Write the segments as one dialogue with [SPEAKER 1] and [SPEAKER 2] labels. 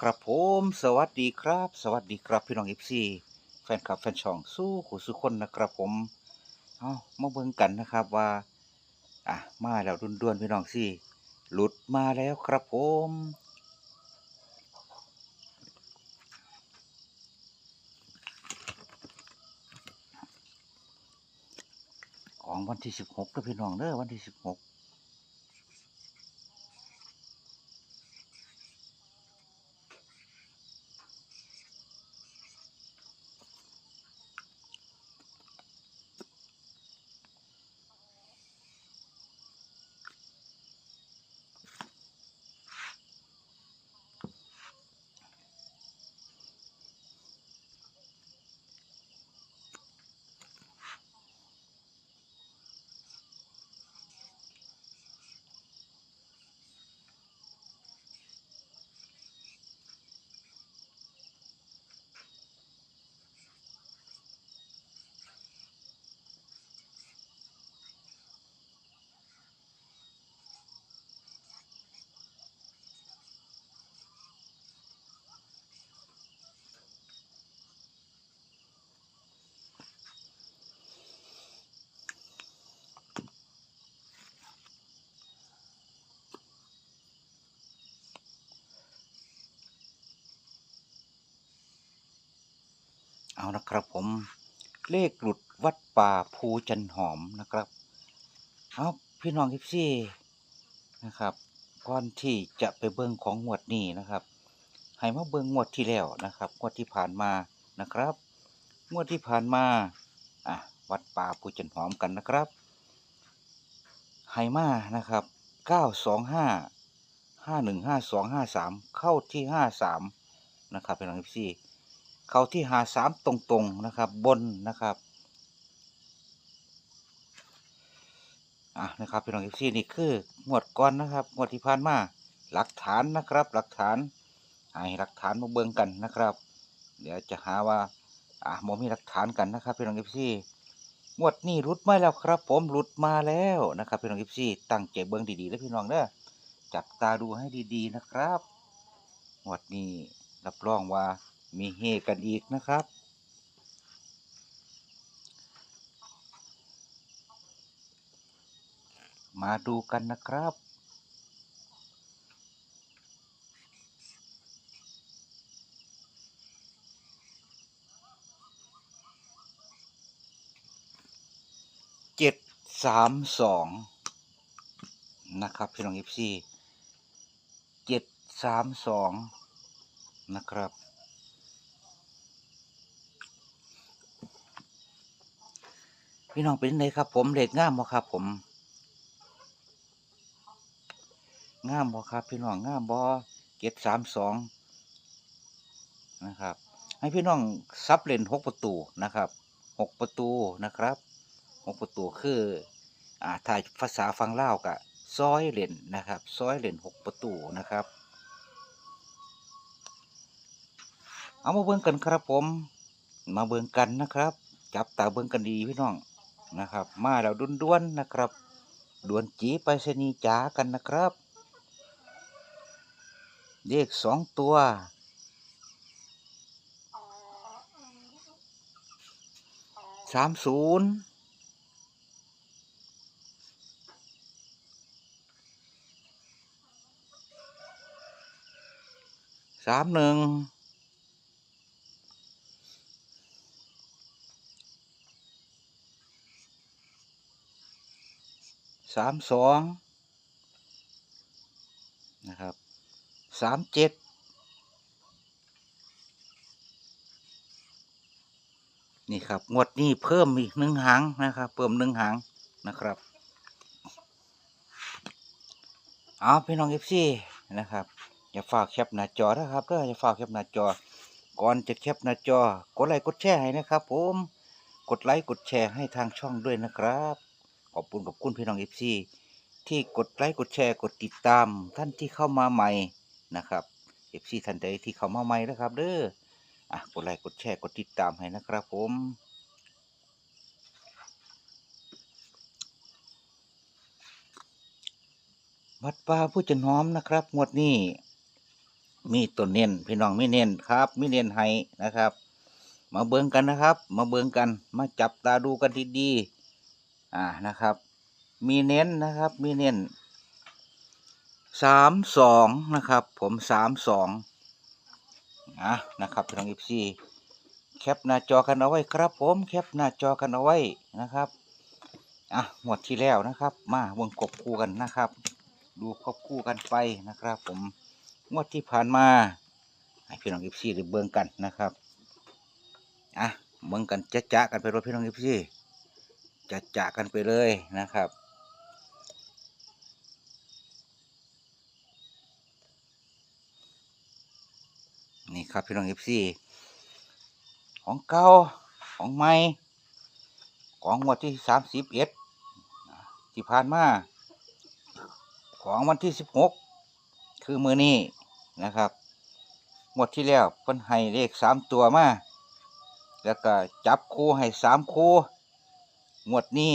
[SPEAKER 1] ครับผมสวัสดีครับ สวัสดีครับพี่น้องเอฟซีแฟนคลับแฟนช่องสู้ขู่สู้คนนะครับผมเอามาเบิ่งกันนะครับว่า อะมาแล้วด่วนๆพี่น้องสิหลุดมาแล้วครับผมของวันที่สิบหกนะพี่น้องเด้อวันที่สิบหก เอานะครับผมเลขหลุดวัดป่าภูจันหอมนะครับเอาพี่น้องเอฟซีนะครับก่อนที่จะไปเบิ่งของงวดนี้นะครับให้มาเบิ่งงวดที่แล้วนะครับงวดที่ผ่านมานะครับงวดที่ผ่านมาอะวัดป่าภูจันหอมกันนะครับให้มานะครับเก้าสองห้าห้าหนึ่งห้าสองห้าสามเข้าที่ห้าสามนะครับพี่น้องเอฟซี เขาที่หาสามตรงๆนะครับ บนนะครับอะนะครับพี่น้องเอฟซีนี่คืองวดก่อนนะครับงวดที่ผ่านมาหลักฐานนะครับ หลักฐานให้หลักฐานมาเบิ่งกันนะครับ เดี๋ยวจะหาว่าอะโมมีหลักฐานกันนะครับพี่น้องเอฟซีงวดนี้รุดมาแล้วครับ ผมรุดมาแล้วนะครับพี่น้องเอฟซีตั้งใจเบิ่งดีๆแล้วพี่น้องเด้อจับตาดูให้ดีๆนะครับงวดนี้รับรองว่า มีเฮกันอีกนะครับ มาดูกันนะครับเจ็ดสามสองนะครับพี่น้องเอฟซีเจ็ดสามสองนะครับ พี่น้องเป็นไงครับ ผมเด็กง่ามบ่ครับ ผมง่ามบ่ครับ พี่น้องง่ามบ่เจ็ดสามสองนะครับ ให้พี่น้องซับเลนหกประตูนะครับหกประตูนะครับหกประตูคืออ่าถ้าภาษาฟังเล่ากับซอยเหรียญนะครับซอยเหรียญหกประตูนะครับเอามาเบิ่งกันครับผม มาเบิ่งกันนะครับ จับตาเบิ่งกันดีพี่น้อง นะครับ มาแล้วด้วนๆนะครับด่วนจีไปสนีจ๋ากันนะครับเลขสองตัวสามศูนย์สามหนึ่ง สามสองนะครับสามเจ็ดนี่ครับ งวดนี้เพิ่มอีกหนึ่งหางนะครับ เพิ่มหนึ่งหางนะครับเอาพี่น้องเอฟซีนะครับอย่าฝากแคปหน้าจอนะครับเด้ออย่าฝากแคปหน้าจอ ก่อนจะแคปหน้าจอ กดไลค์กดแชร์ให้นะครับ ผม กดไลค์กดแชร์ให้ทางช่องด้วยนะครับ ขอบคุณขอบคุณพี่น้องเอฟซีที่กดไลค์กดแชร์กดติดตามท่านที่เข้ามาใหม่นะครับเอฟซีท่านใดที่เข้ามาใหม่นะครับ เด้ออะกดไลค์กดแชร์กดติดตามให้นะครับผมวัดป่าผู้จันหอมนะครับงวดนี้มีตัวเน้นพี่น้องไมีเน้นครับไมีเน้นให้นะครับ มาเบิ่งกันนะครับ มาเบิ่งกันมาจับตาดูกันดีๆ อ่านะครับ มีเน้นนะครับมีเน้นสามสองนะครับ ผมสามสองอะนะครับพี่น้องอีซีแคปหน้าจอกันเอาไว้ครับ ผมแคปหน้าจอกันเอาไว้นะครับอะหมดที่แล้วนะครับ มาวงกบคู่กันนะครับ ดูควบคู่กันไปนะครับ ผมงวดที่ผ่านมาให้พี่น้องอีซีได้เบิ่งกันนะครับอะเบิ่งกันจะจะกันไปรถพี่น้องอีซี จะจะกันไปเลยนะครับ นี่ครับพี่น้องเอฟซีของเก่าของใหม่ของงวดที่สามสิบเอ็ดที่ผ่านมาของวันที่สิบหกคือมือนี้นะครับงวดที่แล้วเพิ่นให้เลขสามตัวมาแล้วก็จับคู่ให้สามคู่ งวดนี้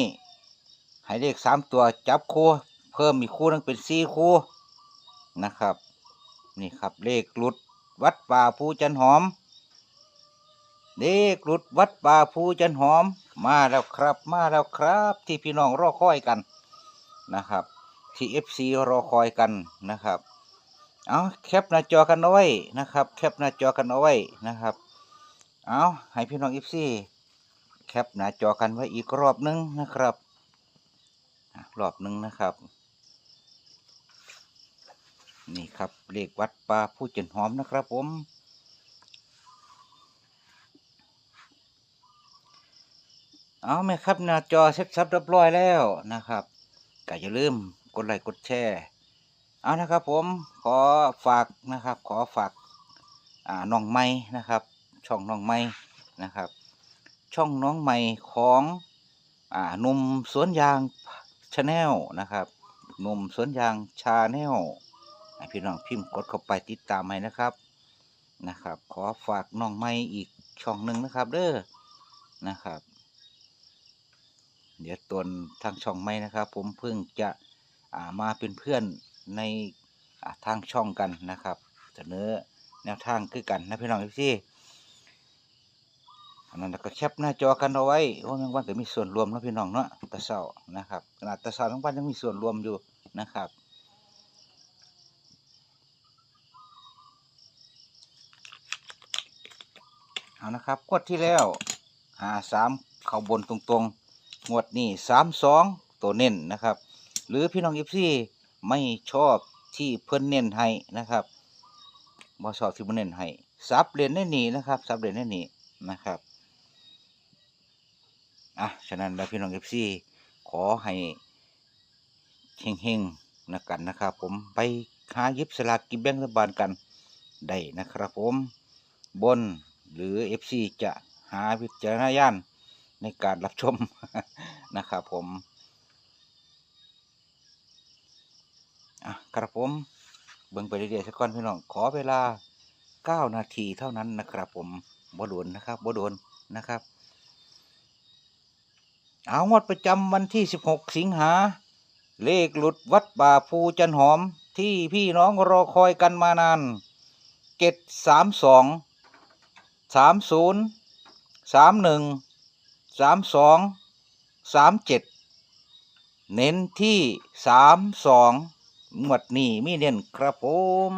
[SPEAKER 1] ให้เลขสามตัวจับคู่เพิ่มอีกคู่หนึงเป็นสี่คู่นะครับ นี่ครับเลขหลุดวัดป่าภูจันหอมเด็กหลุดวัดป่าภูจันหอม มาแล้วครับมาแล้วครับ ที่พี่น้องรอคอยกันนะครับ ที่เอฟซีรอคอยกันนะครับเอาแคปหน้าจอกันเอาไว้นะครับ แคปหน้าจอกันเอาไว้นะครับ เอาให้พี่น้องเอฟซี แคปหน้าจอกันไว้อีกรอบนึงนะครับอะรอบนึงนะครับ นี่ครับเลขวัดป่าผู้จันหอมนะครับผมเอาไหมครับหน้าจอเซ็ตซับเรียบร้อยแล้วนะครับก็อย่าลืมกดไลค์กดแชร์เอานะครับผมขอฝากนะครับ ขอฝากอ่าน้องไม้นะครับ ช่องน้องไม้นะครับ ช่องน้องใหม่ของอ่านุ่มสวนยางชาแนลนะครับนุ่มสวนยางชาแนลพี่น้องพิมพ์กดเข้าไปติดตามให้นะครับนะครับ ขอฝากน้องไม้อีกช่องหนึ่งนะครับ เด้อนะครับ เดี๋ยวตนทางช่องไม้นะครับ ผมเพิ่งจะามาเป็นเพื่อนในทางช่องกันนะครับ เสนอแนวทางคือกันนะพี่น้องพี่ อันนั้นก็แคปหน้าจอกันเอาไว้ว่าแมงวันก็มีส่วนรวมนะพี่น้องเนาะตะเศร้านะครับขนาดตะเศร้าแมงวันยังมีส่วนรวมอยู่นะครับเอานะครับงวดที่แล้วหาสามเข้าบนตรงๆงวดนี้สามสองตัวเน้นนะครับ หรือพี่น้องเอฟซีไม่ชอบที่เพิ่นเน้นให้นะครับบ่ชอบที่เพิ่นเน้นให้ซับเรียนได้หนีนะครับซับเรียนได้หนีนะครับ อะฉะนั้นแล้วพี่น้องเอฟซีขอให้เฮงๆนะกันนะครับผมไปหายิบสลากกินแบ่งรัฐบาลกันได้นะครับผมบนหรือ FC จะหาวิจารณญาณในการรับชมนะครับผมอะครับผมเบิ่งไปเรื่อยๆสักก่อนพี่น้องขอเวลา 9 นาทีเท่านั้นนะครับผมบ่โดนนะครับบ่โดนนะครับ เอางวดประจำวันที่ 16 สิงหา เลขหลุดวัดป่าภูจันหอมที่พี่น้องรอคอยกันมานานเกตสามสองสามศูนย์สามหนึ่งสามสองสามเจ็ดเน้นที่สามสองงวดนี้มีเน้นครับผม